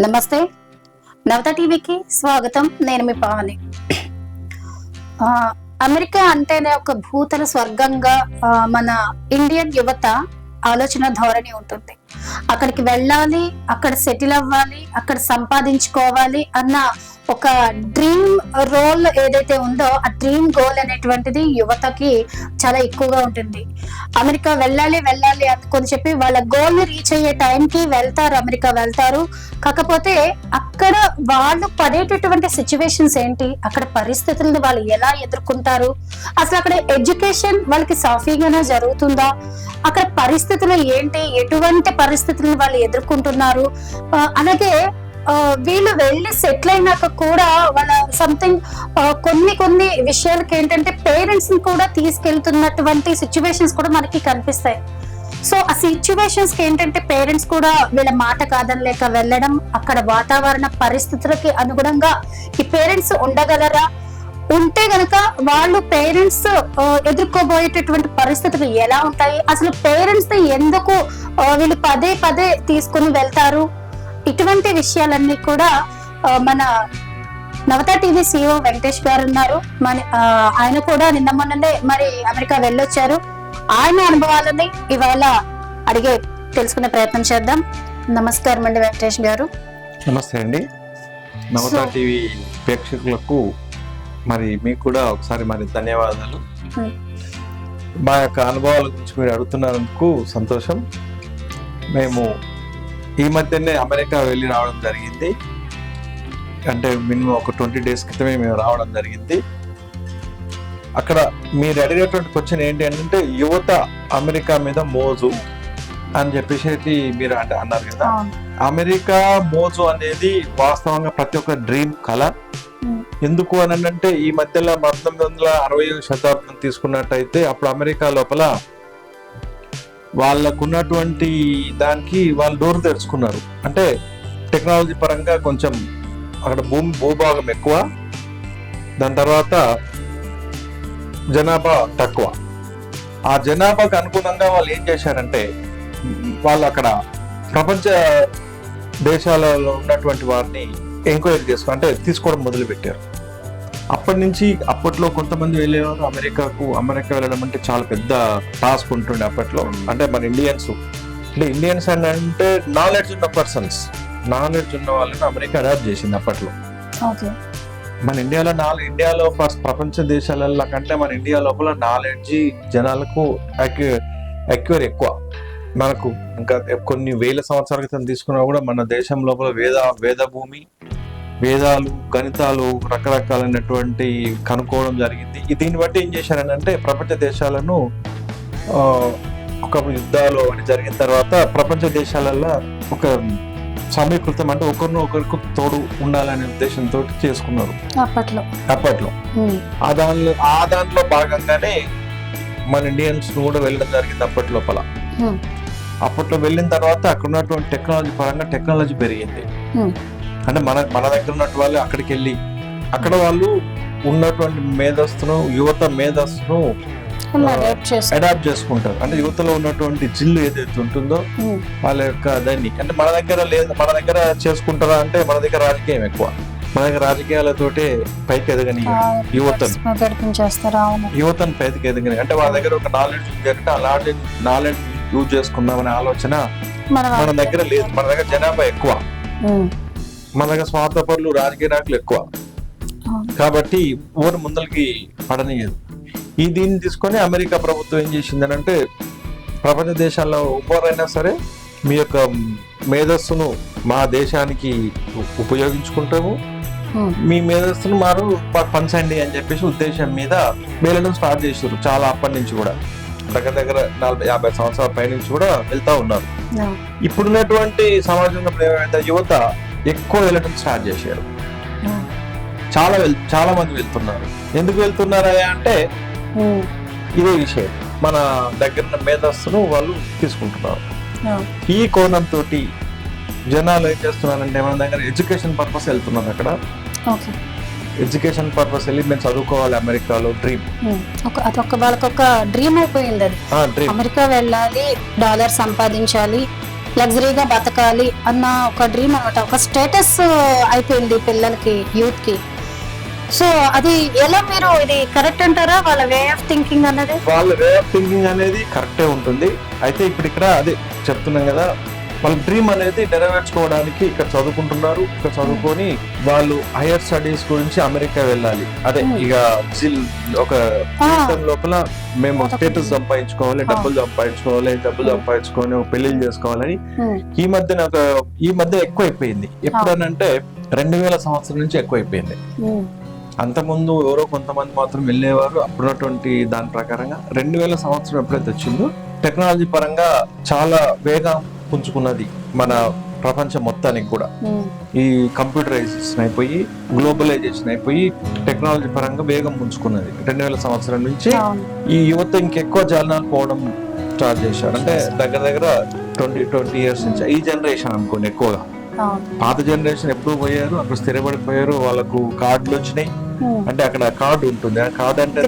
నమస్తే. నవత టీవీకి స్వాగతం. నేను మీ పావని. ఆ, అమెరికా అంటేనే ఒక భూతల స్వర్గంగా ఆ, మన ఇండియన్ యువత ఆలోచన ధోరణి ఉంటుంది. అక్కడికి వెళ్ళాలి అక్కడ సెటిల్ అవ్వాలి అక్కడ సంపాదించుకోవాలి అన్న ఒక డ్రీమ్ రోల్ ఏదైతే ఉందో ఆ డ్రీమ్ గోల్ అనేటువంటిది యువతకి చాలా ఎక్కువగా ఉంటుంది. అమెరికా వెళ్ళాలి వెళ్ళాలి అనుకొని చెప్పి వాళ్ళ గోల్ రీచ్ అయ్యే టైంకి వెళ్తారు అమెరికా వెళ్తారు. కాకపోతే అక్కడ వాళ్ళు పడేటటువంటి సిచ్యువేషన్స్ ఏంటి? అక్కడ పరిస్థితులను వాళ్ళు ఎలా ఎదుర్కొంటారు? అసలు అక్కడ ఎడ్యుకేషన్ వాళ్ళకి సాఫీగానే జరుగుతుందా? అక్కడ పరిస్థితులు ఏంటి? ఎటువంటి పరిస్థితులను వాళ్ళు ఎదుర్కొంటున్నారు. అలాగే వీళ్ళు వెళ్ళి సెటిల్ అయినాక కూడా వాళ్ళ సంథింగ్ కొన్ని కొన్ని విషయాలకి ఏంటంటే పేరెంట్స్ని కూడా తీసుకెళ్తున్నటువంటి సిచ్యువేషన్స్ కూడా మనకి కనిపిస్తాయి. సో ఆ సిచ్యువేషన్స్కి ఏంటంటే పేరెంట్స్ కూడా వీళ్ళ మాట కాదనలేక వెళ్ళడం అక్కడ వాతావరణ పరిస్థితులకి అనుగుణంగా ఈ పేరెంట్స్ ఉండగలరా? ఉంటే గనక వాళ్ళు పేరెంట్స్ ఎదుర్కోబోయేటటువంటి పరిస్థితులు ఎలా ఉంటాయి? అసలు పేరెంట్స్ ఎందుకు వీళ్ళు పదే పదే తీసుకుని వెళ్తారు? ఇటువంటి విషయాలన్నీ కూడా మన నవత టీవీ సిఇఓ వెంకటేష్ గారు ఉన్నారు. మన ఆయన కూడా నిన్న మొన్ననే మరి అమెరికా వెళ్ళొచ్చారు. ఆయన అనుభవాలని ఇవాళ అడిగే తెలుసుకునే ప్రయత్నం చేద్దాం. నమస్కారం అండి వెంకటేష్ గారు. నమస్తే అండి. నవత టీవీ ప్రేక్షకులకు మరి మీకు కూడా ఒకసారి మరి ధన్యవాదాలు. మా యొక్క అనుభవాల గురించి మీరు అడుగుతున్నందుకు సంతోషం. మేము ఈ మధ్యనే అమెరికా వెళ్ళి రావడం జరిగింది. అంటే మినిమం ఒక ట్వంటీ డేస్ క్రితమే మేము రావడం జరిగింది. అక్కడ మీరు అడిగేటువంటి క్వశ్చన్ ఏంటి అంటే యువత అమెరికా మీద మోజు అని చెప్పేసి మీరు అంటే అన్నారు కదా. అమెరికా మోజు అనేది వాస్తవంగా ప్రతి ఒక్క డ్రీమ్ కళ Hmm. ఎందుకు అని అంటే ఈ మధ్యలో పంతొమ్మిది వందల అరవై శతాబ్దం తీసుకున్నట్టయితే అప్పుడు అమెరికా లోపల వాళ్ళకున్నటువంటి దానికి వాళ్ళు డోర్ తెరుచుకున్నారు. అంటే టెక్నాలజీ పరంగా కొంచెం అక్కడ భూమి భూభాగం ఎక్కువ. దాని తర్వాత జనాభా తక్కువ. ఆ జనాభాకు అనుగుణంగా వాళ్ళు ఏం చేశారంటే వాళ్ళు అక్కడ ప్రపంచ దేశాలలో ఉన్నటువంటి వారిని ఎంక్వైరీ చేసుకో అంటే తీసుకోవడం మొదలు పెట్టారు అప్పటి నుంచి అప్పట్లో కొంతమంది వెళ్ళేవారు అమెరికాకు అమెరికా వెళ్ళడం అంటే చాలా పెద్ద టాస్క్ ఉంటుండే అప్పట్లో. అంటే మన ఇండియన్స్ అంటే ఇండియన్స్ అని అంటే నాలెడ్జ్ ఉన్న పర్సన్స్. నాలెడ్జ్ ఉన్న వాళ్ళని అమెరికా అడాప్ట్ చేసింది అప్పట్లో. ఓకే. మన ఇండియాలో నాలుగు ఇండియాలో ఫస్ట్ ప్రపంచ దేశాలలో కంటే మన ఇండియా లోపల నాలెడ్జ్ జనాలకు ఎక్యూర్ ఎక్కువ. మనకు ఇంకా కొన్ని వేల సంవత్సరాల క్రితం తీసుకున్నా కూడా మన దేశం లోపల వేద వేద భూమి వేదాలు గణితాలు రకరకాలైనటువంటి కనుక్కోవడం జరిగింది. దీన్ని బట్టి ఏం చేశారనంటే ప్రపంచ దేశాలను ఒక యుద్ధాలు అని జరిగిన తర్వాత ప్రపంచ దేశాలలో ఒక సమీకృతం అంటే ఒకరిని ఒకరికి తోడు ఉండాలనే ఉద్దేశంతో చేసుకున్నారు. అప్పట్లో. అప్పట్లో. ఆ దానిలో ఆ దాంట్లో భాగంగానే మన ఇండియన్స్ కూడా వెళ్ళడం జరిగింది అప్పటి లోపల. అప్పట్లో వెళ్ళిన తర్వాత అక్కడ ఉన్నటువంటి టెక్నాలజీ పరంగా టెక్నాలజీ పెరిగింది. ఉమ్, అంటే మన మన దగ్గర ఉన్నట్టు వాళ్ళు అక్కడికి వెళ్ళి అక్కడ వాళ్ళు ఉన్నటువంటి మేధస్సును యువత మేధస్సును. అడాప్ట్ చేసుకుంటారు. అంటే యువతలో ఉన్నటువంటి జిల్లు ఏదైతే ఉంటుందో ఉమ్, వాళ్ళ యొక్క దాన్ని అంటే మన దగ్గర లేదు మన దగ్గర చేసుకుంటారా అంటే మన దగ్గర రాజకీయం ఎక్కువ. మన దగ్గర రాజకీయాలతోటే పైకి ఎదగని యువతను. యువతను పైకి ఎదగని అంటే వాళ్ళ దగ్గర ఒక నాలెడ్జ్ ఉంది అంటే ఆ నాలెడ్జ్ నాలెడ్జ్ యూజ్ చేసుకుందామనే ఆలోచన మన దగ్గర లేదు. మన దగ్గర జనాభా ఎక్కువ. మన దగ్గర స్వార్థపరులు రాజకీయ నాయకులు ఎక్కువ. కాబట్టి ఊరు ముందలకి పడనీయదు. ఈ దీన్ని తీసుకొని అమెరికా ప్రభుత్వం ఏం చేసిందని అంటే ప్రపంచ దేశాల్లో ఎవరైనా సరే మీ యొక్క మేధస్సును మా దేశానికి ఉపయోగించుకుంటాము. మీ మేధస్సును మారు పంచండి అని చెప్పేసి ఉద్దేశం మీద వెళ్ళడం స్టార్ట్ చేశారు చాలా అప్పటి నుంచి కూడా. దగ్గర దగ్గర నలభై యాభై సంవత్సరాల పై నుంచి కూడా వెళ్తా ఉన్నారు. ఇప్పుడున్నటువంటి సమాజంలో ఏమైతే యువత ఎక్కువ వెళ్ళడం స్టార్ట్ చేశారు. చాలా వెళ్ చాలా మంది వెళ్తున్నారు. ఎందుకు వెళ్తున్నారా అంటే ఇదే విషయం. మన దగ్గర మేధస్సును వాళ్ళు తీసుకుంటున్నారు. ఈ కోణంతో జనాలు ఏం చేస్తున్నారంటే మన దగ్గర ఎడ్యుకేషన్ పర్పస్ వెళ్తున్నారు అక్కడ. ఎడ్యుకేషన్ పర్పస్ వెళ్ళి మేము చదువుకోవాలి అమెరికాలో డ్రీమ్ ఒక అదొక వాళ్ళకొక డ్రీమ్ అయిపోయింది అది. అమెరికా వెళ్ళాలి డాలర్ సంపాదించాలి లగ్జరీగా బతకాలి అన్న ఒక డ్రీమ్ అనమాట ఒక స్టేటస్ అయిపోయింది పిల్లలకి యూత్కి సో అది ఎలా మీరు ఇది కరెక్ట్ అంటారా? వాళ్ళ వే ఆఫ్ థింకింగ్ అన్నది వాళ్ళ వే ఆఫ్ థింకింగ్ అనేది కరెక్టే ఉంటుంది. అయితే ఇప్పుడు ఇక్కడ అదే చెప్తున్నాం కదా వాళ్ళ డ్రీమ్ అనేది నెరవేర్చుకోవడానికి ఇక్కడ చదువుకుంటున్నారు. ఇక్కడ చదువుకొని వాళ్ళు హైయర్ స్టడీస్ గురించి అమెరికా వెళ్ళాలి. అదే Hmm. ఇక జిల్ ఒక జీవితం లోపల మేము. స్టేటస్ సంపాదించుకోవాలి డబ్బులు సంపాదించుకోవాలి డబ్బులు సంపాదించుకొని ఒక పెళ్ళిళ్ళు చేసుకోవాలని ఉమ్, ఈ మధ్యన ఒక ఈ మధ్య ఎక్కువ అయిపోయింది ఎప్పుడనంటే రెండు వేల సంవత్సరం నుంచి ఎక్కువ అయిపోయింది అంతకుముందు ఎవరో కొంతమంది మాత్రం వెళ్ళేవారు. అప్పుడున్నటువంటి దాని ప్రకారంగా రెండు వేల సంవత్సరం ఎప్పుడైతే వచ్చిందో టెక్నాలజీ పరంగా చాలా వేగం పుంజుకున్నది మన ప్రపంచం మొత్తానికి కూడా. ఈ కంప్యూటరైజేషన్ అయిపోయి గ్లోబలైజేషన్ అయిపోయి టెక్నాలజీ పరంగా వేగం పుంజుకున్నది. రెండు వేల సంవత్సరం నుంచి. ఈ యువత ఇంకెక్కువ జనాలు పోవడం స్టార్ట్ చేశారు. అంటే దగ్గర దగ్గర ట్వంటీ ట్వంటీ ఇయర్స్ నుంచి ఈ జనరేషన్ అనుకోండి ఎక్కువగా. పాత జనరేషన్ ఎప్పుడు పోయారు? అక్కడ స్థిరపడిపోయారు? వాళ్ళకు కార్డులు వచ్చినాయి. అంటే అక్కడ కార్డు ఉంటుంది. ఆ కార్డు అంటే.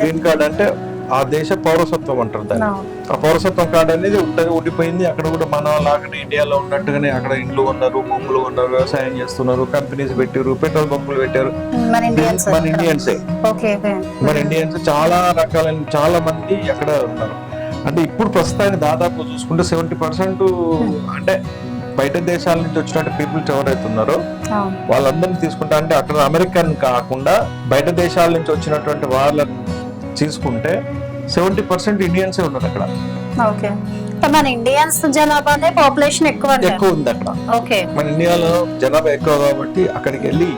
గ్రీన్ కార్డ్ అంటే ఆ దేశ పౌరసత్వం అంటారు దాన్ని. ఆ పౌరసత్వం కార్డు అనేది ఉంటది ఉండిపోయింది అక్కడ కూడా మన లాగానే ఇండియాలో ఉన్నట్టుగానే అక్కడ ఇండ్లు ఉన్నారు భూములు ఉన్నారు వ్యవసాయం చేస్తున్నారు కంపెనీస్ పెట్టారు పెట్రోల్ బంకులు పెట్టారు. మన ఇండియన్స్ మన ఇండియన్సే చాలా రకాలైన చాలా మంది అక్కడ ఉన్నారు. అంటే ఇప్పుడు ప్రస్తుతానికి దాదాపు చూసుకుంటే సెవెంటీ పర్సెంట్ అంటే బయట దేశాల నుంచి వచ్చినట్టు పీపుల్స్ ఎవరైతే ఉన్నారో. వాళ్ళందరినీ తీసుకుంటా అంటే అక్కడ అమెరికన్ కాకుండా బయట దేశాల నుంచి వచ్చినటువంటి వాళ్ళని తీసుకుంటే సెవెంటీ పర్సెంట్ ఇండియన్సే ఉన్నారు అక్కడ. ఓకే. మన ఇండియన్స్ జనాభానే పాపులేషన్ ఎక్కువ ఎక్కువ ఉంది అక్కడ. ఓకే. మన ఇండియాలో జనాభా ఎక్కువ కాబట్టి అక్కడికి వెళ్ళి.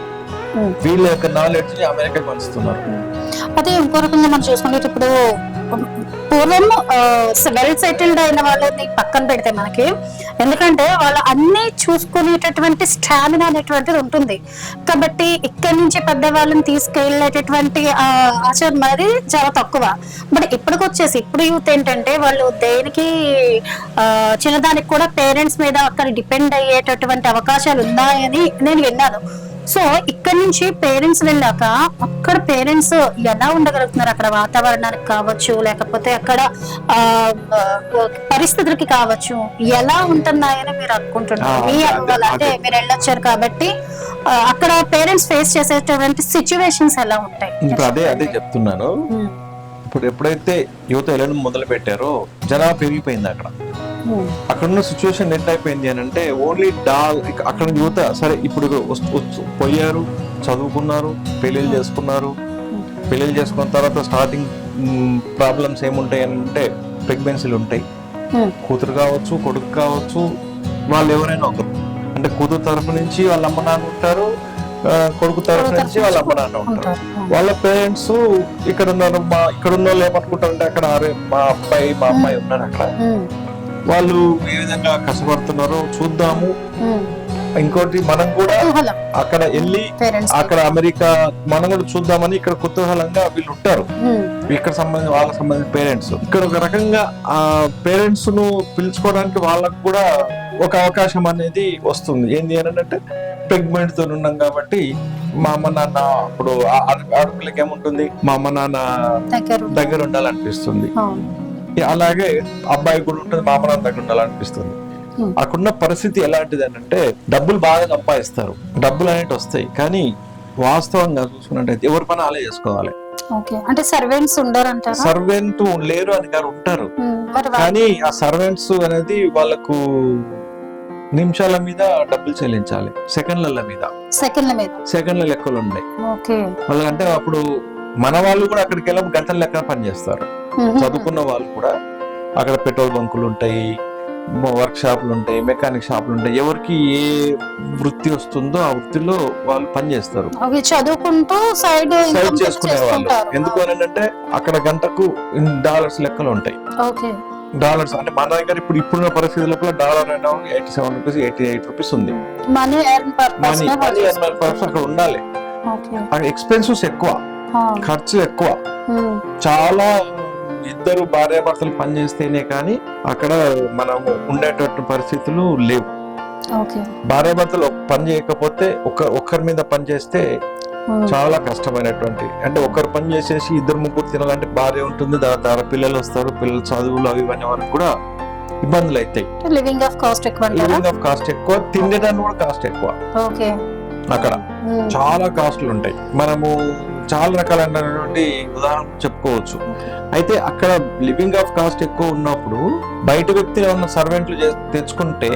వీళ్ళ యొక్క నాలెడ్జ్ని అమెరికాకి పంచుతున్నారు. అదే ఇంకో రకంగా మనం చూసుకుంటే ఇప్పుడు పూర్వం వెల్ సెటిల్డ్ అయిన వాళ్ళని పక్కన పెడితే మనకి ఎందుకంటే వాళ్ళు అన్ని చూసుకునేటటువంటి స్టామినా అనేటువంటిది ఉంటుంది. కాబట్టి ఇక్కడి నుంచి పెద్దవాళ్ళని తీసుకెళ్ళేటటువంటి ఆచారం అనేది చాలా తక్కువ. బట్ ఇప్పటికి వచ్చేసి ఇప్పుడు యూత్ ఏంటంటే వాళ్ళు దేనికి ఆ, చిన్నదానికి కూడా పేరెంట్స్ మీద అక్కడ డిపెండ్ అయ్యేటటువంటి అవకాశాలు ఉన్నాయని నేను విన్నాను. సో ఇక్కడ నుంచి పేరెంట్స్ వెళ్ళాక అక్కడ పేరెంట్స్ ఎలా ఉండగలుగుతున్నారు? అక్కడ వాతావరణానికి కావచ్చు లేకపోతే అక్కడ పరిస్థితులకి కావచ్చు ఎలా ఉంటున్నాయని మీరు అనుకుంటున్నారు? మీ అనుభవాలు అంటే. మీరు వెళ్ళొచ్చారు కాబట్టి అక్కడ పేరెంట్స్ ఫేస్ చేసేటువంటి సిచ్యువేషన్స్ ఎలా ఉంటాయి? అదే అదే చెప్తున్నాను. ఇప్పుడు ఎప్పుడైతే యువత వెళ్ళడం మొదలు పెట్టారో జనాభా పెరిగిపోయింది అక్కడ. ఉమ్, అక్కడ ఉన్న సిచ్యువేషన్ అయిపోయింది అని అంటే ఓన్లీ డాల్ అక్కడ యువత సరే ఇప్పుడు పోయారు చదువుకున్నారు పెళ్ళిళ్ళు చేసుకున్నారు. పెళ్ళిళ్ళు చేసుకున్న తర్వాత స్టార్టింగ్ ప్రాబ్లమ్స్ ఏముంటాయి అని అంటే ప్రెగ్నెన్సీలు ఉంటాయి. కూతురు కావచ్చు కొడుకు కావచ్చు వాళ్ళు ఎవరైనా ఒకరు. అంటే కూతురు తరపు నుంచి వాళ్ళ అమ్మ నాన్న ఉంటారు కొడుకు కొడుకు నుంచి వాళ్ళ అమ్మ నాన్న ఉంటారు. వాళ్ళ పేరెంట్స్ ఇక్కడ ఉన్నారు మా ఇక్కడ ఉన్న వాళ్ళు ఏమనుకుంటారంటే అక్కడ అరే మా అబ్బాయి మా అమ్మాయి ఉన్నారు అక్కడ. వాళ్ళు ఏ విధంగా కష్టపడుతున్నారో చూద్దాము. ఇంకోటి మనం కూడా అక్కడ వెళ్ళి అక్కడ అమెరికా మనం కూడా చూద్దామని ఇక్కడ కుతూహలంగా వీళ్ళు ఉంటారు. ఇక్కడ సంబంధించి వాళ్ళకి సంబంధించిన పేరెంట్స్. ఇక్కడ ఒక రకంగా ఆ పేరెంట్స్ను పిలుచుకోవడానికి వాళ్ళకు కూడా ఒక అవకాశం అనేది వస్తుంది. ఏంది అని అంటే ప్రెగ్నెంట్తో ఉన్నాం కాబట్టి మా అమ్మ నాన్న ఆ- ఆడపిల్లకి ఏముంటుంది? మా అమ్మ నాన్న దగ్గర ఉండాలనిపిస్తుంది. అలాగే అబ్బాయి కూడా ఉంటుంది మా అమ్మ నాన్న దగ్గర ఉండాలనిపిస్తుంది. అక్కడున్న పరిస్థితి ఎలాంటిది అని అంటే డబ్బులు బాగా సంపాదిస్తారు. డబ్బులు అనేవి వస్తాయి. కానీ వాస్తవంగా చూసుకున్నట్టయితే ఎవరి పని అలా చేసుకోవాలి. అంటే సర్వెంట్స్ ఉండరంటారా? సర్వెంట్ లేరు అని గారు ఉంటారు. కానీ ఆ సర్వెంట్స్ అనేది వాళ్ళకు నిమిషాల మీద డబ్బులు చెల్లించాలి. సెకండ్ల మీద. సెకండ్ల మీద. సెకండ్ల లెక్కలు ఉన్నాయి వాళ్ళంటే అప్పుడు మన వాళ్ళు కూడా అక్కడికి వెళ్ళి గంటల లెక్కన పనిచేస్తారు. చదువుకున్న వాళ్ళు కూడా అక్కడ పెట్రోల్ బంకులు ఉంటాయి వర్క్ షాపులు ఉంటాయి మెకానిక్ షాపులు ఉంటాయి. ఎవరికి ఏ వృత్తి వస్తుందో ఆ వృత్తిలో వాళ్ళు పనిచేస్తారు చదువుకుంటూ సైడ్ సైడ్ చేసుకునే వాళ్ళు. ఎందుకు అని అంటే అక్కడ గంటకు డాలర్స్ లెక్కలు ఉంటాయి. డాలర్స్. అంటే మన దగ్గర ఇప్పుడు ఇప్పుడున్న పరిస్థితి లోపల డాలర్ అయినా eighty seven rupees eighty eight rupees ఉంది money purpose money money purpose అక్కడ ఉండాలి. అక్కడ ఎక్స్పెన్సెస్ ఎక్కువ ఖర్చులు ఎక్కువ. ఉమ్, చాలా ఇద్దరు భార్యాభర్తలు పనిచేస్తేనే కానీ అక్కడ మనం ఉండేటట్టు పరిస్థితులు లేవు. భార్యాభర్తలు పని చేయకపోతే ఒక ఒక్కరి మీద పని చేస్తే చాలా కష్టమైనటువంటి అంటే ఒకరు పని చేసేసి ఇద్దరు ముగ్గురు తినాలంటే భార్య ఉంటుంది. దాని ద్వారా పిల్లలు వస్తారు పిల్లలు చదువులు అవి ఇవన్నీ వరకు కూడా ఇబ్బందులు అవుతాయి. లివింగ్ ఆఫ్ కాస్ట్ ఎక్కువ లివింగ్ ఆఫ్ కాస్ట్ ఎక్కువ తినడానికి కూడా కాస్ట్ ఎక్కువ. ఓకే. అక్కడ చాలా కాస్ట్లు ఉంటాయి. మనము చాలా రకాలైనటువంటి ఉదాహరణ చెప్పుకోవచ్చు. అయితే అక్కడ లివింగ్ ఆఫ్ కాస్ట్ ఎక్కువ ఉన్నప్పుడు బయట వ్యక్తి ఏమన్నా సర్వెంట్లు తెచ్చుకుంటే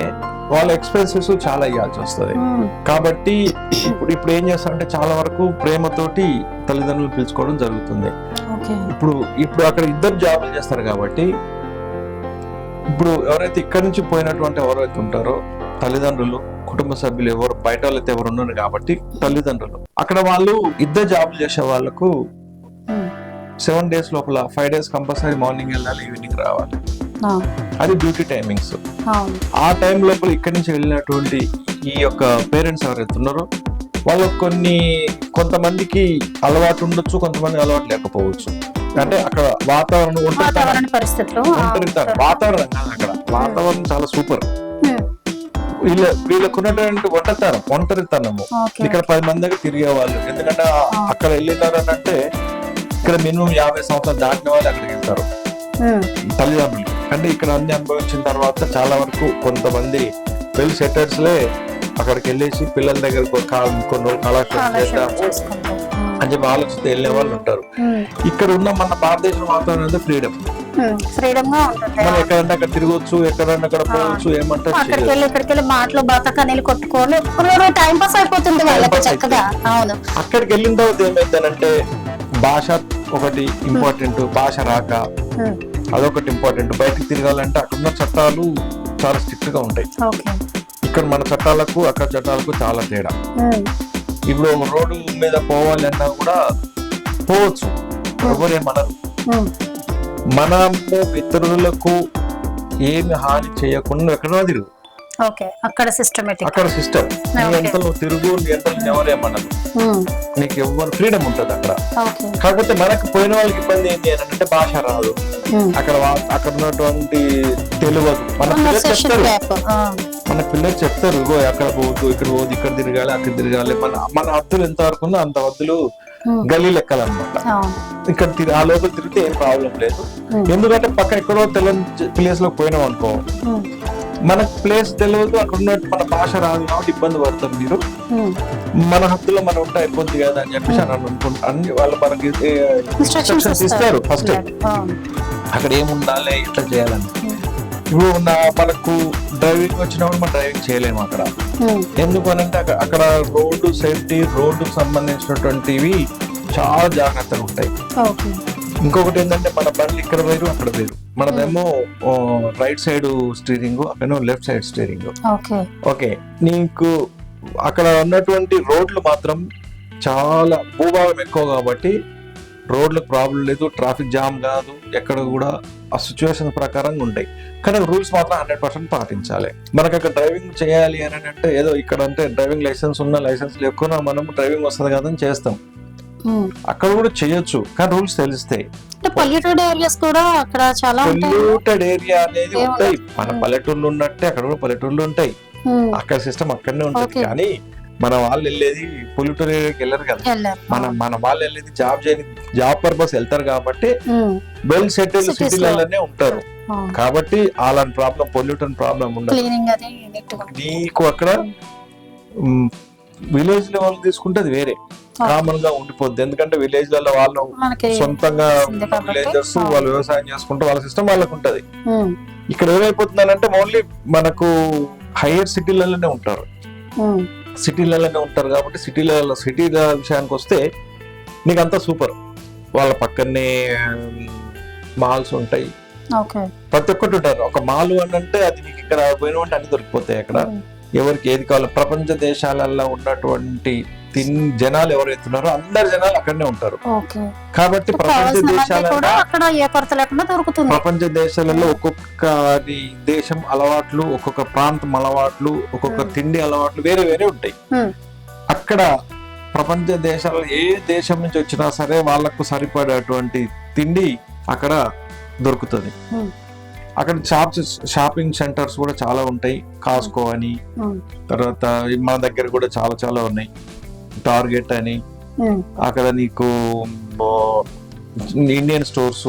వాళ్ళ ఎక్స్పెన్సెస్ చాలా ఇవ్వాల్సి వస్తుంది. కాబట్టి ఇప్పుడు ఇప్పుడు ఏం చేస్తారంటే చాలా వరకు ప్రేమతోటి తల్లిదండ్రులు పిలుచుకోవడం జరుగుతుంది. ఇప్పుడు ఇప్పుడు అక్కడ ఇద్దరు జాబులు చేస్తారు కాబట్టి ఇప్పుడు ఎవరైతే ఇక్కడి నుంచి పోయినటువంటి ఎవరైతే ఉంటారో తల్లిదండ్రులు కుటుంబ సభ్యులు ఎవరు బయట వాళ్ళైతే ఎవరు ఉన్నారు కాబట్టి తల్లిదండ్రులు. అక్కడ వాళ్ళు ఇద్దరు జాబులు చేసే వాళ్ళకు సెవెన్ డేస్ లోపల ఫైవ్ డేస్ కంపల్సరీ మార్నింగ్ వెళ్ళాలి ఈవినింగ్ రావాలి. అది డ్యూటీ టైమింగ్స్ ఆ. టైం లోపల ఇక్కడి నుంచి వెళ్ళినటువంటి ఈ యొక్క పేరెంట్స్ ఎవరైతే ఉన్నారో వాళ్ళకు కొన్ని కొంతమందికి అలవాటు ఉండొచ్చు కొంతమంది అలవాటు లేకపోవచ్చు. అంటే అక్కడ వాతావరణం వాతావరణ వాతావరణం కాదు అక్కడ. వాతావరణం చాలా సూపర్ ఉమ్, వీళ్ళ వీళ్ళకు ఉన్నటువంటి ఒంటరితనం ఒంటరితనము. ఇక్కడ పది మంది దగ్గర తిరిగే వాళ్ళు ఎందుకంటే అక్కడ వెళ్ళినారు అని అంటే ఇక్కడ మినిమం యాభై సంవత్సరాలు దాటిన వాళ్ళు అక్కడికి వెళ్తారు. ఉమ్, తల్లిదండ్రులు. అంటే ఇక్కడ అన్ని అనుభవించిన తర్వాత చాలా వరకు కొంతమంది వెల్ సెటర్స్లే అక్కడికి వెళ్ళేసి పిల్లల దగ్గర కొన్ని చేద్దాము చేసుకుంటాం. అని చెప్పి ఆలోచిస్తే వెళ్ళే వాళ్ళు ఉంటారు. ఇక్కడ ఉన్న మన భారతదేశం వాతావరణం అంటే ఫ్రీడమ్ ఫ్రీడమ్గా ఉంటుంది. మనం ఎక్కడంటే అక్కడ తిరగవచ్చు ఎక్కడంటే అక్కడ పోవచ్చు ఏమంటారు అక్కడికి వెళ్ళి ఇక్కడికి వెళ్ళి మాటలు బాతక నీళ్ళు కొట్టుకొని టైం పాస్ అయిపోతుంది వాళ్ళకి చక్కగా. అవును. అక్కడికి వెళ్ళిన తర్వాత ఏమైందనంటే భాష ఒకటి ఇంపార్టెంట్ భాష రాక అదొకటి ఇంపార్టెంట్. బయటకు తిరగాలంటే అక్కడున్న చట్టాలు చాలా స్ట్రిక్ట్గా ఉంటాయి ఇక్కడ మన చట్టాలకు అక్కడ చట్టాలకు చాలా తేడా. ఇప్పుడు ఒక రోడ్డు మీద పోవాలి అన్నా కూడా పోవచ్చు. ఎవరేమనరు మనము ఇతరులకు ఏమి హాని చేయకుండా ఎక్కడో తిరుగు. ఓకే అక్కడ సిస్టమేటిక్ అక్కడ సిస్టమ్ నీ Okay. ఎంత నువ్వు తిరుగు నీ ఎంత నిన్ను ఎవరేమనరు నీకు ఎవరు ఫ్రీడమ్ ఉంటుంది అక్కడ. కాకపోతే మనకు పోయిన వాళ్ళకి ఇబ్బంది ఏంటి అని అంటే భాష రాదు. అక్కడ అక్కడ ఉన్నటువంటి తెలియదు. మన పిల్లలు చెప్తారు. మన పిల్లలు చెప్తారు అక్కడ పోవద్దు ఇక్కడ పోవద్దు ఇక్కడ తిరగాలి అక్కడ తిరగాలి. మన మన హద్దులు ఎంత వరకు ఉందో అంత హద్దులు గల్లీ లెక్కలు అనమాట ఇక్కడ ఆ లోపల తిరిగితే ఏం ప్రాబ్లం లేదు. ఎందుకంటే పక్క ఎక్కడో తెలియని ప్లేస్లో పోయినాం అనుకో. మనకు ప్లేస్ తెలియదు అక్కడ ఉన్న మన భాష రాదు కాబట్టి ఇబ్బంది పడతారు మీరు. ఉమ్. మన హద్దులో మనం ఉంటే అయిపోద్ది కదా అని చెప్పేసి అని అనుకుంటా అన్ని వాళ్ళు మనకి ఇన్స్ట్రక్షన్స్ ఇస్తారు ఫస్ట్ అవును అక్కడ ఏముండాలి ఎట్లా చేయాలని. ఉమ్, ఇప్పుడు నా మనకు డ్రైవింగ్ వచ్చినప్పుడు మనం డ్రైవింగ్ చేయలేము అక్కడ. ఉమ్, ఎందుకు అని అంటే అక్కడ అక్కడ రోడ్డు సేఫ్టీ రోడ్డుకు సంబంధించినటువంటివి చాలా జాగ్రత్తలు ఉంటాయి. ఇంకొకటి ఏంటంటే మన బండ్లు ఇక్కడ వేరు అక్కడ వేరు. మనదేమో రైట్ సైడ్ స్టీరింగ్ అక్కడేమో లెఫ్ట్ సైడ్ స్టీరింగ్. ఓకే. నీకు అక్కడ ఉన్నటువంటి రోడ్లు మాత్రం చాలా భూభాగం ఎక్కువ కాబట్టి రోడ్లకు ప్రాబ్లం లేదు ట్రాఫిక్ జామ్ కాదు ఎక్కడ కూడా ఆ సిచ్యువేషన్ ప్రకారంగా ఉంటాయి. కానీ రూల్స్ మాత్రం హండ్రెడ్ పర్సెంట్ పాటించాలి. మనకు అక్కడ డ్రైవింగ్ చేయాలి అని అంటే ఏదో ఇక్కడ అంటే డ్రైవింగ్ లైసెన్స్ ఉన్న లైసెన్స్ లేకున్నా మనం డ్రైవింగ్ వస్తుంది కదా అని చేస్తాం. అక్కడ కూడా చేయొచ్చు కానీ రూల్స్ తెలిస్తాయి. పొల్యూటెడ్ ఏరియాస్ కూడా అక్కడ చాలా పొల్యూటెడ్ ఏరియా అనేది. ఉంటాయి. మన పల్లెటూర్లు ఉన్నట్టే అక్కడ కూడా పల్లెటూర్లు ఉంటాయి. అక్కడ సిస్టమ్ అక్కడనే ఉంటుంది. కానీ మన వాళ్ళు వెళ్ళేది పొల్యూటెడ్ ఏరియాకి వెళ్ళరు కదా. మన మన వాళ్ళు వెళ్ళేది జాబ్ చేయని జాబ్ పర్పస్ వెళ్తారు కాబట్టి వెల్ సెటిల్. సిటీలలోనే ఉంటారు. కాబట్టి అలాంటి ప్రాబ్లం పొల్యూటన్ ప్రాబ్లం ఉండదు. నీకు అక్కడ విలేజ్ లెవెల్ తీసుకుంటే అది వేరే. కామన్గా ఉండిపోద్ది. ఎందుకంటే విలేజ్లలో వాళ్ళు సొంతంగా. విలేజర్స్ వాళ్ళు వ్యవసాయం చేసుకుంటూ వాళ్ళ సిస్టమ్ వాళ్ళకు ఉంటది. ఇక్కడ ఏమైపోతుందంటే ఓన్లీ మనకు హైయర్ సిటీలలోనే ఉంటారు. సిటీలలోనే ఉంటారు కాబట్టి సిటీలలో సిటీల విషయానికి వస్తే నీకు అంతా సూపర్ వాళ్ళ పక్కనే మాల్స్ ఉంటాయి. ప్రతి ఒక్కటి ఉంటారు. ఒక మాల్ అని అంటే అది నీకు ఇక్కడ పోయిన అన్ని దొరికిపోతాయి అక్కడ. ఎవరికి ఏది కావాలో ప్రపంచ దేశాలలో ఉన్నటువంటి తిన్ జనాలు ఎవరైతే ఉన్నారో అందరు జనాలు అక్కడనే ఉంటారు. కాబట్టి ప్రపంచ దేశాలలో కూడా అక్కడ ఏ కొరత లేకుండా దొరుకుతుంది. ప్రపంచ దేశాలలో ఒక్కొక్క దేశం అలవాట్లు ఒక్కొక్క ప్రాంతం అలవాట్లు ఒక్కొక్క Hmm. తిండి అలవాట్లు వేరే వేరే ఉంటాయి. ఉమ్, అక్కడ ప్రపంచ దేశాలలో ఏ దేశం నుంచి వచ్చినా సరే వాళ్ళకు సరిపడేటువంటి తిండి అక్కడ దొరుకుతుంది. Hmm. అక్కడ షాప్స్ షాపింగ్ సెంటర్స్ కూడా చాలా ఉంటాయి. కాస్కో అని తర్వాత మన దగ్గర కూడా చాలా చాలా ఉన్నాయి. టార్గెట్ అని ఉమ్, అక్కడ నీకు ఇండియన్ స్టోర్స్.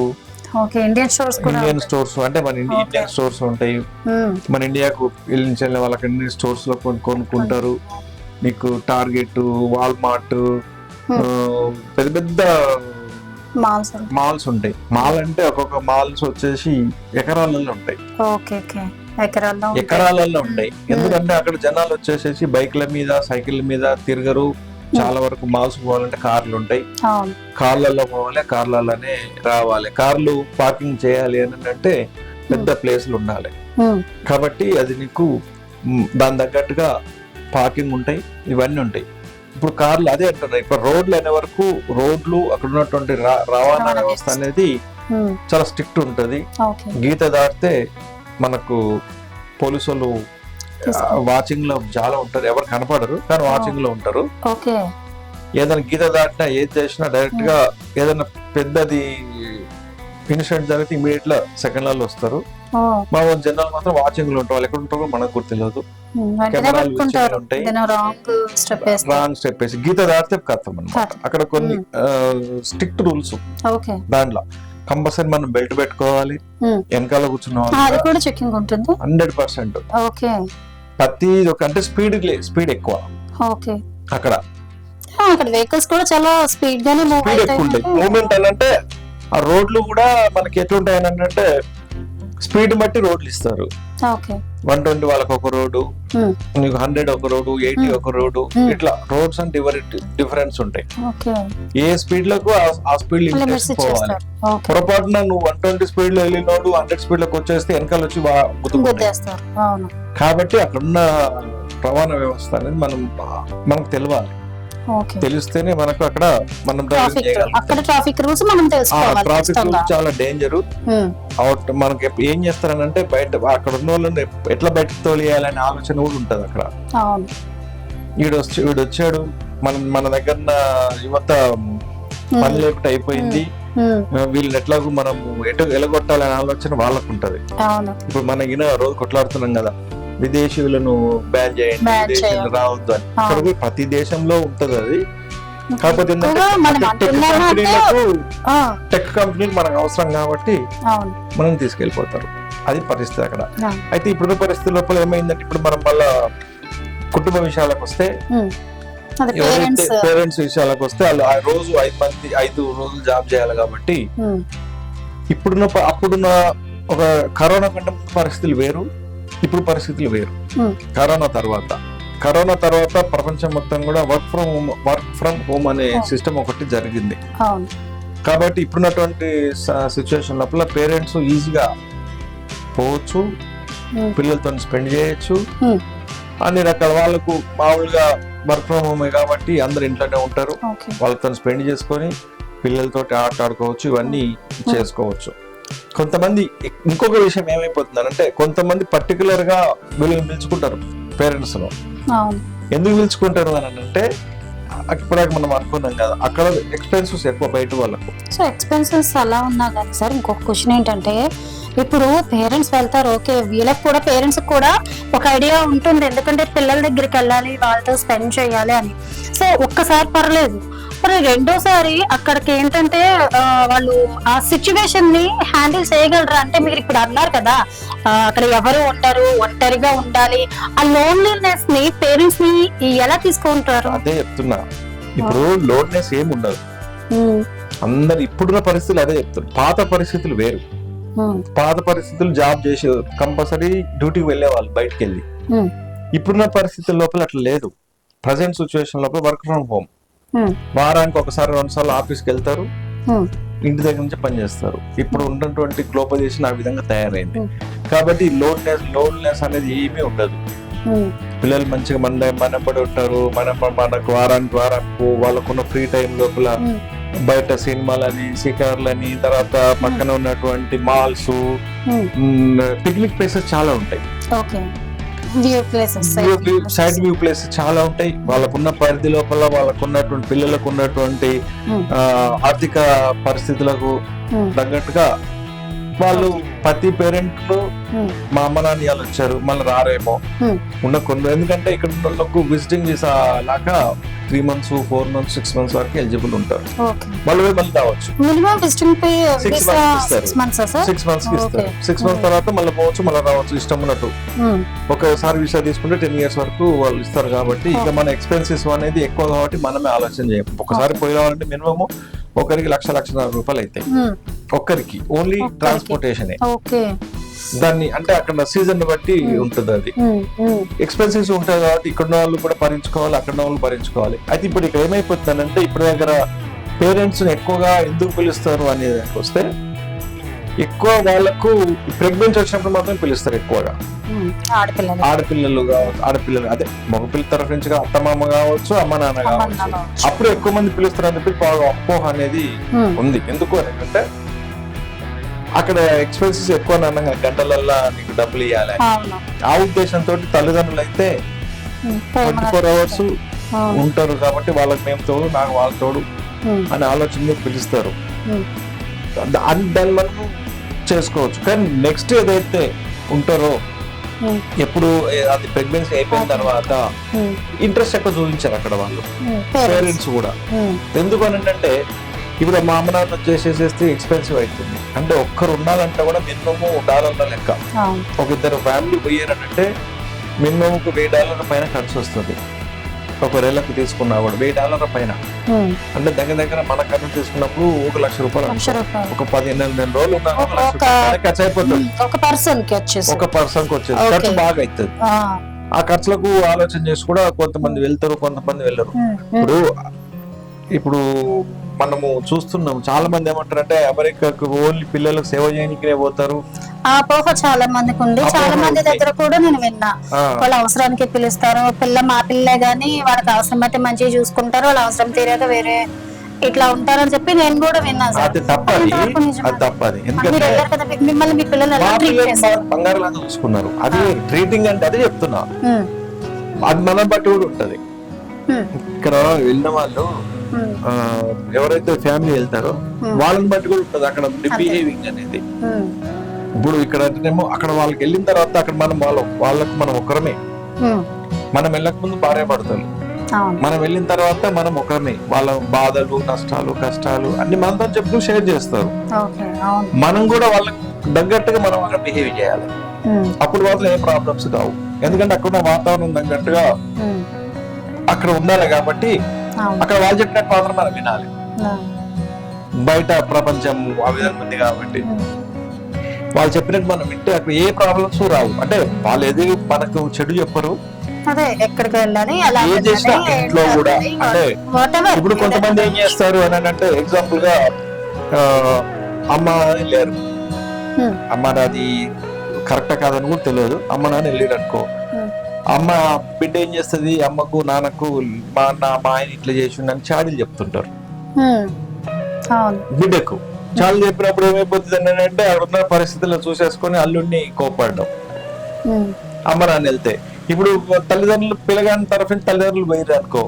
ఇండియన్ స్టోర్స్ కూడా ఇండియన్ స్టోర్స్ అంటే మన. ఇండియన్ స్టోర్స్ ఉంటాయి. ఉమ్, మన ఇండియాకు వెళ్ళిన వాళ్ళకి స్టోర్స్లో కొను- కొనుక్కుంటారు. నీకు టార్గెట్ వాల్మార్ట్ పెద్ద పెద్ద మాల్స్ ఉంటాయి. మాల్ అంటే ఒక్కొక్క మాల్స్ వచ్చేసి ఎకరాలలో ఉంటాయి. ఎకరాల్లో ఉంటాయి. Hmm. ఎందుకంటే అక్కడ జనాలు వచ్చేసేసి బైక్ల మీద సైకిల్ మీద తిరగరు. చాలా వరకు మాల్స్ పోవాలంటే కార్లు ఉంటాయి. కార్లలో పోవాలి కార్లలోనే రావాలి. కార్లు పార్కింగ్ చేయాలి అని అంటే పెద్ద ప్లేస్లు ఉండాలి. కాబట్టి అది నీకు దాని తగ్గట్టుగా పార్కింగ్ ఉంటాయి ఇవన్నీ ఉంటాయి. ఇప్పుడు కార్లు అదే అంటున్నారు ఇప్పుడు రోడ్లు అనే వరకు రోడ్లు అక్కడ ఉన్నటువంటి రవాణా వ్యవస్థ. అనేది చాలా స్ట్రిక్ట్ ఉంటది. గీత దాటితే మనకు పోలీసు వాళ్ళు తీసుకో. వాచింగ్లో చాలా ఉంటారు. ఎవరు కనపడరు కానీ వాచింగ్లో ఉంటారు. ఏదైనా గీత దాటినా ఏది చేసినా డైరెక్ట్గా ఏదైనా పెద్దది ఇన్సిడెంట్ జరిగితే ఇమీడియట్గా సెకండ్లలో వస్తారు. ఓ, మా జనరల్ మాత్రం వాచింగ్లో ఉంటారు. వాళ్ళు ఎక్కడ ఉంటారో మనకు. ఏదైనా రాంగ్ స్టెప్ వేసి గీత దాటితే కథం అనమాట. అక్కడ కొన్ని స్ట్రిక్ట్ రూల్స్ దాంట్లో కంపల్సరీ మనం బెల్ట్ పెట్టుకోవాలి. వెనకాల కూర్చున్న హండ్రెడ్ పర్సెంట్. ఓకే. ప్రతి ఒక అంటే స్పీడ్ స్పీడ్ ఎక్కువ. ఓకే. అక్కడ. అక్కడ వెహికల్స్ కూడా చాలా స్పీడ్ గానే మూవ్ స్పీడ్ ఎక్కువ ఉంటాయి. అవుతాయి మూమెంట్ అని అంటే ఆ రోడ్లు కూడా మనకి ఎట్లుంటాయి అంటే స్పీడ్ బట్టి రోడ్లు ఇస్తారు. వన్ ట్వంటీ వాళ్ళకి ఒక రోడ్డు నీకు హండ్రెడ్ ఒక రోడ్డు ఎయిటీ. ఒక రోడ్డు. ఇట్లా రోడ్స్ అండ్ డిఫరెన్స్ ఉంటాయి. ఏ స్పీడ్లకు ఆ- స్పీడ్ లిమిట్స్ పోవాలి. పొరపాటున నువ్వు వన్ ట్వంటీ స్పీడ్లో వెళ్ళినోడు హండ్రెడ్ స్పీడ్లోకి వచ్చేస్తే వెనకాల వచ్చి కాబట్టి అక్కడున్న రవాణా వ్యవస్థ అనేది మనం మనకు తెలియాలి తెలిస్తేనే మనకు అక్కడ మనం ట్రాఫిక్ చేయగలం. అక్కడ ట్రాఫిక్ రూల్స్ మనం తెలుసుకోవాలి ట్రాఫిక్ ఖచ్చితంగా. చాలా డేంజర్ అవుట్ మనకి ఏం చేస్తారనంటే బయట అక్కడ ఉన్న వాళ్ళని ఎట్లా బయటకు తోలియాలనే ఆలోచన కూడా ఉంటది అక్కడ. వీడు వచ్చి వీడు వచ్చాడు మన మన దగ్గర యువత పని లేకుండా అయిపోయింది. ఉమ్, వీళ్ళని ఎట్లాగో మనం ఎటు ఎలగొట్టాలనే ఆలోచన వాళ్ళకు ఉంటది. ఇప్పుడు మన ఈయన రోజు కొట్లాడుతున్నాం కదా. విదేశీయులను బ్యాన్ చేయండి విదేశీయులు. రావద్దు అని. ప్రతి దేశంలో ఉంటది అది. కాకపోతే టెక్ కంపెనీలు మనకు అవసరం కాబట్టి మనం తీసుకెళ్ళిపోతారు. అది పరిస్థితి అక్కడ. అయితే ఇప్పుడున్న పరిస్థితి లోపల ఏమైందంటే ఇప్పుడు మనం మళ్ళా కుటుంబ విషయాలకు వస్తే ఎవరైతే పేరెంట్స్ విషయాలకు వస్తే వాళ్ళు ఆ రోజు ఐదు మంది ఐదు రోజులు జాబ్ చేయాలి కాబట్టి ఇప్పుడున్న అప్పుడున్న ఒక కరోనా కంటే పరిస్థితులు వేరు. ఇప్పుడు పరిస్థితులు వేరు. కరోనా తర్వాత. కరోనా తర్వాత ప్రపంచం మొత్తం కూడా work from home work from home అనే. సిస్టమ్ ఒకటి జరిగింది. కాబట్టి ఇప్పుడున్నటువంటి సిచ్యువేషన్ లోపల పేరెంట్స్ ఈజీగా పోవచ్చు పిల్లలతో స్పెండ్ చేయొచ్చు. అన్ని రకాల వాళ్ళకు మామూలుగా వర్క్ ఫ్రమ్ హోమే కాబట్టి అందరు ఇంట్లోనే ఉంటారు. వాళ్ళతో స్పెండ్ చేసుకొని పిల్లలతోటి ఆట ఆడుకోవచ్చు ఇవన్నీ చేసుకోవచ్చు. కొంతమంది ఇంకొక విషయం ఏమైపోతుందంటే కొంతమంది పర్టికులర్గా వీళ్ళని పిలుచుకుంటారు పేరెంట్స్ అవును. ఎందుకు పిలుచుకుంటారు అని అంటే ఇప్పుడు మనం అనుకున్నాం కదా అక్కడ ఎక్స్పెన్సెస్ ఎక్కువ బయట వాళ్ళకు. సో ఎక్స్పెన్సెస్ అలా ఉన్నా కానీ సార్ ఇంకొక క్వశ్చన్ ఏంటంటే ఇప్పుడు పేరెంట్స్ వెళ్తారు ఓకే వీళ్ళకి కూడా పేరెంట్స్ కూడా ఒక ఐడియా ఉంటుంది. ఎందుకంటే పిల్లల దగ్గరికి వెళ్ళాలి వాళ్ళతో స్పెండ్ చేయాలి అని. సో ఒక్కసారి పర్లేదు. మరి రెండోసారి అక్కడికి ఏంటంటే వాళ్ళు ఆ సిచ్యువేషన్ని హ్యాండిల్ చేయగలరా? అంటే మీరు ఇప్పుడు అన్నారు కదా అక్కడ ఎవరు ఉండరు ఒంటరిగా ఉండాలి. ఆ లోన్లీనెస్ని పేరెంట్స్ని ఎలా తీసుకుంటారు? అదే చెప్తున్నా. ఇప్పుడు లోడ్నెస్ ఏమి ఉండదు. అందరు ఇప్పుడున్న పరిస్థితులు అదే చెప్తున్నారు పాత పరిస్థితులు వేరు. పాత పరిస్థితులు జాబ్ చేసే కంపల్సరీ డ్యూటీకి వెళ్ళే వాళ్ళు బయటకు వెళ్ళి ఉమ్, ఇప్పుడున్న పరిస్థితుల లోపల అట్లా లేదు. ప్రజెంట్ సిచ్యువేషన్ లోపల వర్క్ ఫ్రమ్ హోమ్ వారానికి ఒకసారి రెండు సార్లు ఆఫీస్కి వెళ్తారు. ఉమ్, ఇంటి దగ్గర నుంచి పని చేస్తారు. ఇప్పుడు ఉన్నటువంటి గ్లోబలైజేషన్ ఆ విధంగా తయారైంది. Hmm. కాబట్టి లోన్లెస్ లోన్లెస్ అనేది ఏమీ ఉండదు. పిల్లలు మంచిగా మన మనబడి ఉంటారు. మన మనకు వారానికి వారానికి వాళ్ళకున్న ఫ్రీ టైం లోపల. బయట సినిమాలని షికార్లని తర్వాత పక్కన ఉన్నటువంటి మాల్స్ పిక్నిక్ ప్లేసెస్ చాలా ఉంటాయి. View places side view places చాలా ఉంటాయి. వాళ్ళకున్న పరిధి లోపల వాళ్ళకున్నటువంటి పిల్లలకు ఉన్నటువంటి Hmm. ఆ, ఆర్థిక పరిస్థితులకు తగ్గట్టుగా వాళ్ళు ప్రతి పేరెంట్ మా అమ్మ నాన్న ఇవాళ వచ్చారు మళ్ళీ రారేమో. ఉన్న కొన్ని ఎందుకంటే ఇక్కడ వాళ్ళకు విజిటింగ్ వీసా లాగా three months four months six months వరకు ఎలిజిబుల్ ఉంటారు. వాళ్ళు మళ్ళీ రావచ్చు. Minimum visiting pay. Six months six ఇస్తారు. సిక్స్ మంత్స్ తర్వాత మళ్ళీ పోవచ్చు మళ్ళీ రావచ్చు. ఇష్టం ఉన్నట్టు. ఒకసారి వీసా తీసుకుంటే టెన్ ఇయర్స్ వరకు వాళ్ళు ఇస్తారు కాబట్టి ఇక మన ఎక్స్పెన్సెస్ అనేది ఎక్కువ కాబట్టి మనమే ఆలోచన చేయం. ఒకసారి పోయి రావాలంటే మినిమం ఒకరికి లక్ష లక్షన్నర రూపాయలు అవుతాయి ఉమ్, ఒక్కరికి. ఓన్లీ. ట్రాన్స్పోర్టేషన్ దాన్ని అంటే అక్కడ సీజన్ బట్టి ఉంటుంది అది. ఎక్స్పెన్సెస్ ఉంటాయి కాబట్టి ఇక్కడ వాళ్ళు కూడా భరించుకోవాలి అక్కడ వాళ్ళు భరించుకోవాలి. అయితే ఇప్పుడు ఇక్కడ ఏమైపోతుందంటే ఇప్పుడు దగ్గర పేరెంట్స్ ఎక్కువగా ఎందుకు పిలుస్తారు అనేది వస్తే ఎక్కువ వాళ్ళకు ప్రెగ్నెన్సీ వచ్చినప్పుడు మాత్రం పిలుస్తారు ఎక్కువగా. ఆడపిల్లలు. కావచ్చు ఆడపిల్లలు అదే మగపిల్ల తరఫు నుంచి అత్త మామ కావచ్చు అమ్మ నాన్న కావచ్చు. అప్పుడు ఎక్కువ మంది పిలుస్తారు అని చెప్పి బాగా అపోహ అనేది ఉంది. ఎందుకు అని అంటే అక్కడ ఎక్స్పెన్సెస్ ఎక్కువ నాన్న గంటలల్లా నీకు డబ్బులు ఇవ్వాలి ఆ ఉద్దేశంతో తల్లిదండ్రులు అయితే ట్వంటీ ఫోర్ అవర్స్. ఉంటారు కాబట్టి వాళ్ళకి మేము తోడు నాకు వాళ్ళ తోడు అనే ఆలోచన పిలుస్తారు. దాన్ని మనం చేసుకోవచ్చు. కానీ నెక్స్ట్ ఏదైతే ఉంటారో ఉమ్, ఎప్పుడు అది ప్రెగ్నెన్సీ అయిపోయిన తర్వాత ఇంట్రెస్ట్ ఎక్కువ చూపించారు అక్కడ వాళ్ళు. పేరెంట్స్ పేరెంట్స్ కూడా. ఎందుకు అని అంటే ఇప్పుడు మా అమ్మ నాన్న ఎక్స్పెన్సివ్ అవుతుంది. అంటే ఒక్కరు ఉండాలంటే కూడా మినిమం డాలర్ల లెక్క. ఒక ఇద్దరు ఫ్యామిలీ పోయారంటే మినిమం ఒక వెయ్యి డాలర్ల పైన ఖర్చు వస్తుంది. ఒక నెలకు తీసుకున్నా కూడా వెయ్యి డాలర్ల పైన. అంటే దగ్గర దగ్గర మన కన్ను తీసుకున్నప్పుడు ఒక లక్ష రూపాయలు ఒక పదిహేను నెల రోజులు ఖర్చు అయిపోతుంది. ఒక పర్సన్కి వచ్చేసి. ఒక పర్సన్కి Okay. ఖర్చు బాగా అవుతుంది ఆ, ఖర్చులకు ఆలోచన చేసి కూడా కొంతమంది వెళ్తారు కొంతమంది వెళ్ళరు. ఇప్పుడు ఇప్పుడు మనము చూస్తున్నాం. చాలా మంది ఏమంటారంటే అమెరికాకు ఓన్లీ పిల్లలకు సేవ చేయడానికే పోతారు. ఆ అపోహ చాలా మందికి ఉంది చాలా మంది. దగ్గర కూడా నేను విన్నా. వాళ్ళ అవసరానికి పిలుస్తారు. పిల్ల మా పిల్లే గాని వాళ్ళకి అవసరం అయితే మంచిగా చూసుకుంటారు. వాళ్ళ అవసరం తీరాక వేరే ఇట్లా ఉంటారని చెప్పి నేను కూడా విన్నా అది తప్పది. అది తప్పది. ఎందుకంటే మిమ్మల్ని మీ పిల్లలు బంగారు లాగా చూసుకున్నారు. అది ట్రీటింగ్ అంటే అదే చెప్తున్నా. అది మనం బట్టి కూడా ఉంటది. ఇక్కడ వెళ్ళిన వాళ్ళు ఎవరైతే ఫ్యామిలీ వెళ్తారో Hmm. వాళ్ళని బట్టి కూడా ఉంటది అక్కడ బిహేవింగ్ అనేది. ఉమ్, ఇప్పుడు ఇక్కడ అంటేనేమో అక్కడ వాళ్ళకి వెళ్ళిన తర్వాత అక్కడ మనం వాళ్ళ వాళ్ళకు మనం ఒకరమే. మనం వెళ్ళక ముందు భార్య పడతారు మనం వెళ్ళిన తర్వాత మనం ఒకరిని వాళ్ళ బాధలు నష్టాలు కష్టాలు అన్ని మనతో చెప్తూ షేర్ చేస్తారు. మనం కూడా వాళ్ళకి తగ్గట్టుగా మనం అక్కడ బిహేవ్ చేయాలి. అప్పుడు మాత్రం ఏ ప్రాబ్లమ్స్ కావు. ఎందుకంటే అక్కడ ఉన్న వాతావరణం తగ్గట్టుగా అక్కడ ఉండాలి కాబట్టి అక్కడ వాళ్ళు చెప్పినట్టు మాత్రం మనం వినాలి. బయట ప్రపంచం ఆ విధంగా ఉంది కాబట్టి వాళ్ళు చెప్పినట్టు మనం వింటే అక్కడ ఏ ప్రాబ్లమ్స్ రావు. అంటే వాళ్ళు ఏది మనకు చెడు చెప్పరు. అదే ఎక్కడికి వెళ్ళాలి ఇంట్లో కూడా. అంటే ఇప్పుడు కొంతమంది ఏం చేస్తారు అని అంటే ఎగ్జాంపుల్గా అమ్మ వెళ్ళారు. అమ్మ నాది కరెక్ట్ కాదని కూడా తెలియదు. అమ్మ నాన్న వెళ్ళారు అనుకో. అమ్మ బిడ్డ ఏం చేస్తుంది? అమ్మకు నాన్నకు మా అన్న మా ఆయన ఇట్లా చేసిండని చాడీలు చెప్తుంటారు. బిడ్డకు. చాడీలు చెప్పినప్పుడు ఏమైపోతుంది అంటే అక్కడ ఉన్న పరిస్థితుల్లో చూసేసుకొని అల్లుడిని కోపడడం అమ్మ నాన్న వెళ్తే. ఇప్పుడు తల్లిదండ్రులు పిల్లగాని తరఫు నుంచి తల్లిదండ్రులు పోయిర్రు అనుకో.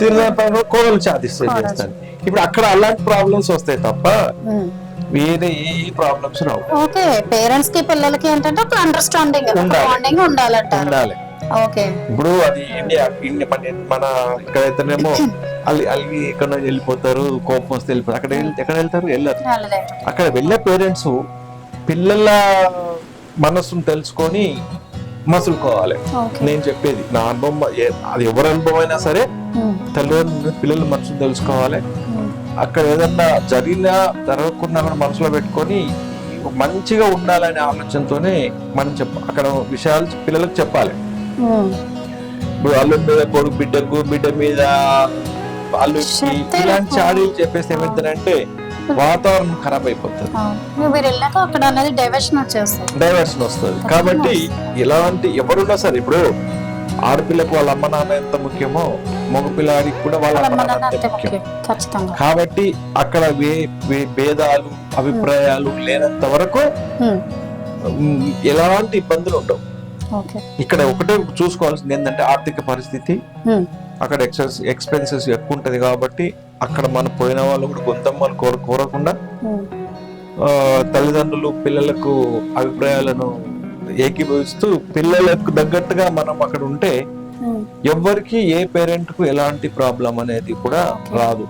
తిరుగు కోడలు చాదిస్తే. చేస్తాను? ఇప్పుడు అక్కడ అలాంటి ప్రాబ్లమ్స్ వస్తాయి తప్ప. వేరే ఏ ప్రాబ్లమ్స్ రావు. ఓకే పేరెంట్స్కి పిల్లలకి ఏంటంటే ఒక అండర్స్టాండింగ్ ఉండాలి. బాండింగ్ ఉండాలంటారు. ఉండాలి. ఓకే. ఇప్పుడు అది ఇండియా ఇండియా మన మన ఇక్కడైతేనేమో అల్లి ఇక్కడ వెళ్ళిపోతారు కోపం వస్తే వెళ్ళిపోతారు. అక్కడ వెళ్తే ఎక్కడ వెళ్తారు? వెళ్ళరు. అక్కడ వెళ్ళే పేరెంట్స్ పిల్లల మనసును తెలుసుకొని మసులుకోవాలి. నేను చెప్పేది నా అనుభవం ఏ- అది ఎవరి అనుభవం అయినా సరే ఉమ్, తల్లిదండ్రులు పిల్లల మనసును తెలుసుకోవాలి. అక్కడ ఏదన్నా జరిగినా జరగకుండా కూడా మనసులో పెట్టుకొని మంచిగా ఉండాలనే ఆలోచనతోనే మనం చెప్ప అక్కడ విషయాలు పిల్లలకు చెప్పాలి. ఇప్పుడు అల్లుడి మీద కొడుకు బిడ్డకు బిడ్డ మీద అల్లుడికి చెప్తే ఇలాంటి చాడీలు చెప్పేసి ఏమవుతుందంటే వాతావరణం ఖరాబ్ అయిపోతుంది. డైవర్షన్ వస్తుంది. కాబట్టి ఇలాంటి ఎవరున్నా సరే ఇప్పుడు ఆడపిల్లకు వాళ్ళ అమ్మ నాన్న ఎంత ముఖ్యమో మగపిల్లాడికి కూడా వాళ్ళ అమ్మ నాన్న అంతే ముఖ్యం. కాబట్టి అక్కడ భేదాలు అభిప్రాయాలు లేనంత వరకు ఎలాంటి ఇబ్బందులు ఉండవు. ఇక్కడ ఒకటే చూసుకోవాల్సింది ఏంటంటే ఆర్థిక పరిస్థితి. అక్కడ ఎక్సెస్ ఎక్స్పెన్సెస్ ఎక్కువ ఉంటది కాబట్టి అక్కడ మనం పోయిన వాళ్ళు కూడా గొంతమ్మలు కోర కోరకుండా తల్లిదండ్రులు పిల్లలకు అభిప్రాయాలను ఏకీభవిస్తూ పిల్లలకు తగ్గట్టుగా మనం అక్కడ ఉంటే ఉమ్. ఎవ్వరికి ఏ పేరెంట్కు ఎలాంటి ప్రాబ్లం అనేది కూడా రాదు